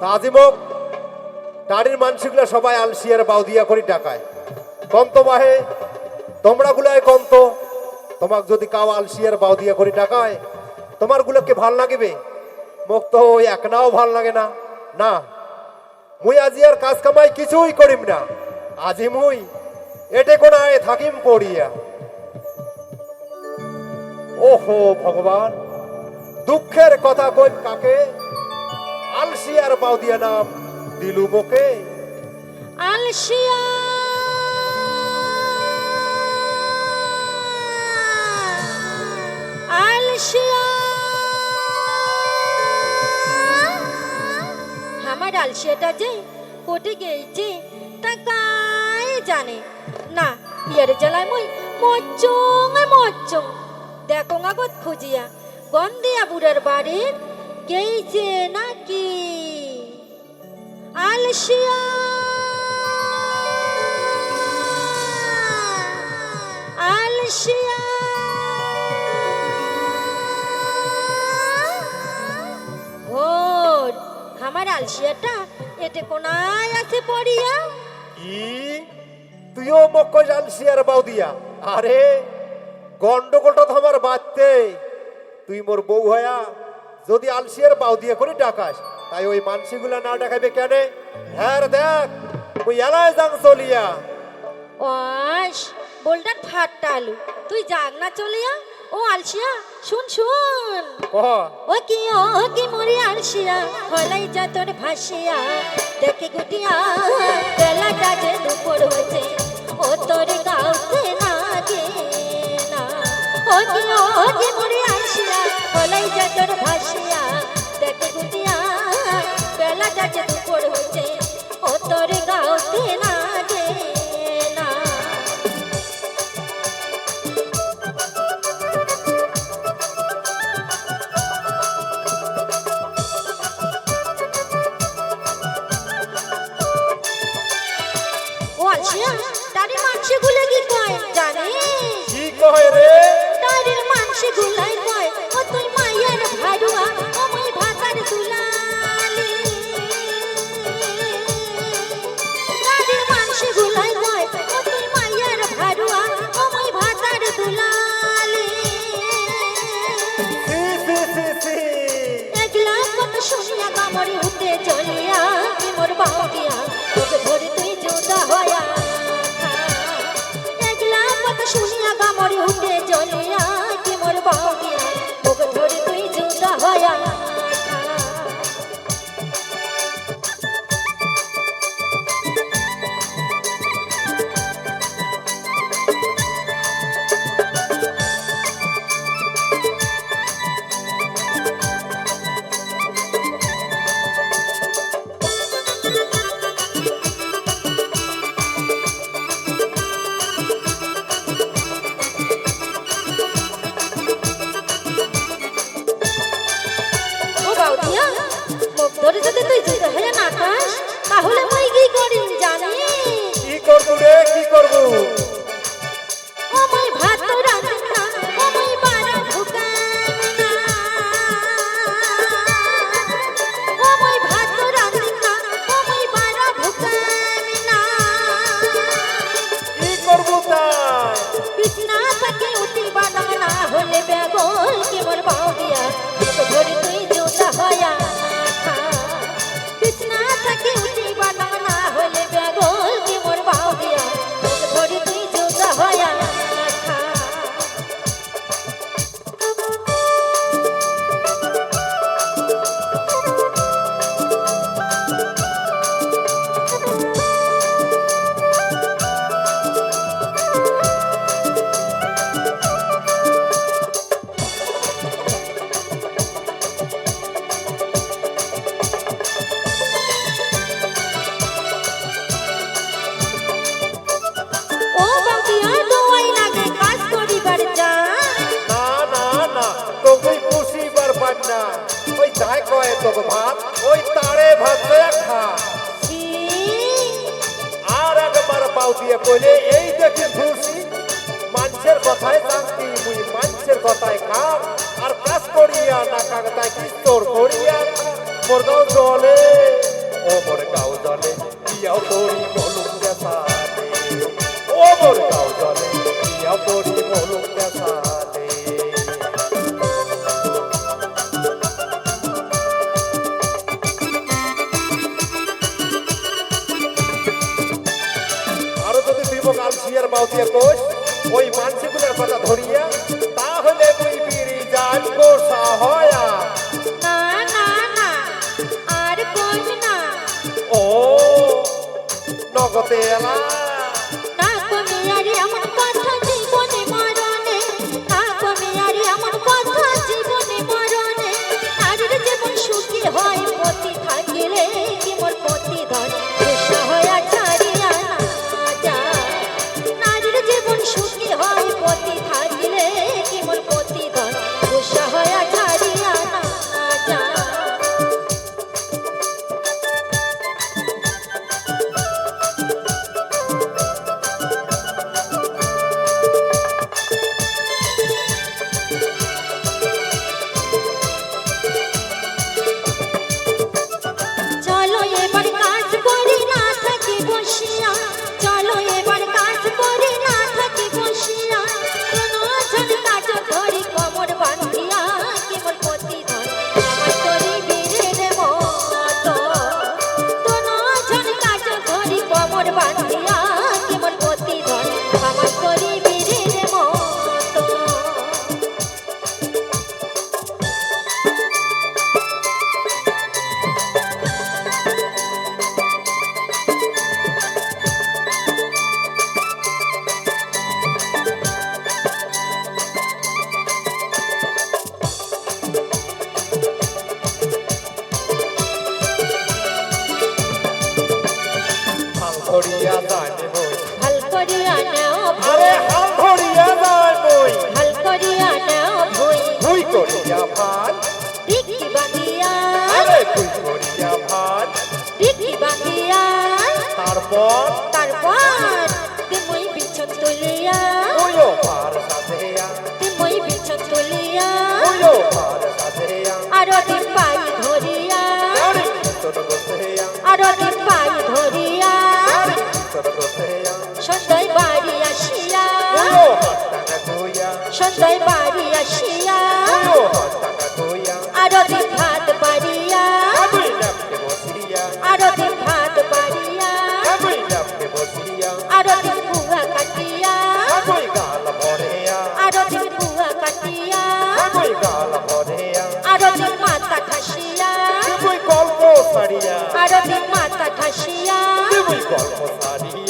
তা আজিমক টাড়ির মানসিকগুলা সবাই আলসিয়ার বাউদিয়া করি টাকায় কন্ত বাহে তোমরা গুলাই কন্ত, তোমাক যদি কাও আলসিয়ার বাউদিয়া করি টাকায় তোমার গুলোকে ভালো লাগিবে? মোক তো ওই একনাও ভালো লাগে না। না, মুই আজি আর কাজ কামাই কিছুই করিম না। আজি মুই এটে কোনায় থাকিম পড়িয়া। ওহো, ভগবান, দুঃখের কথা কই কাকে? আলসিয়ার বাউদিয়া নাম দিলু মোকে আলসিয়া আলসিয়া। আমার আলসিয়াটা যে কোটে গেছে তা কাই জানে? না, ইয়ার জ্বালায় মই মজ্জং মজ্জং দেখো আগত খুঁজিয়া গন্দিয়া বুড়ার বাড়ির গেইছে নাকি? আলসিয়া! আলসিয়া! ভোর আমার আলসিয়াটা এতে কোনায় আছে পড়িয়া। কি? তুইও মোক কই আলসিয়ার বাউদিয়া? আরে গন্ডগোলটা তো আমার বাঁচতে তুই মোর বউ হয়া যদি আলসিয়ার বাউদিয়া করে ডাকাস তাই ওই মানসিগুলা না ডাকাইবে কেন? হ্যাঁ দেখ তুই এলাই যাং চলিয়া। ওয়াস বোলটার ফাটটা আলু। তুই যাগ না চলিয়া? ও আলসিয়া শুন শুন। ও কি ও কি মরি আলসিয়া হলাই যা তোর ভাসিয়া। দেখে গুটিয়া বেলাটা যে দুপুর হয়েছে ও তোর গাউতে না তোর শুনিয়া কামড়ি উঠে চলিয়া, কি মোর বাউদিয়া তোকে ধরে তুই জোদা হয়া। একলা কত শুনিয়া ধরে যদি তুই হয়ে না আকাশ তাহলে লাফিয়ে পড়লে এই দেখে ধুসি মানুষের কথায় শান্তি, মুই মানুষের কথায় খাম, আর কাজ করিয়া না কাগতায় কি তোর করিয়া মোর গাও জলে, ও মোর গাও জলে ইয়াও তোর গলুম দেশাতে ও মোর গাও ওই মানসিগুলোর কথা ধরি। ধরিয়া যাইবে বই। হাল করিয়া নাও আরে হাল বই। করিয়া নাও বই। করিয়া আরে করিয়া তারপর? তারপর? সন্ধ্যায় বাড়ি আসিয়া আরতে ভাত পারিয়া আরতে ভাত পারিয়া আরতে ভুয়া কাটিয়া আরতে ভুয়া কাটিয়া আরতে মাথা খাসিয়া আরতে মাথা খাসিয়া গল্প সারিয়া।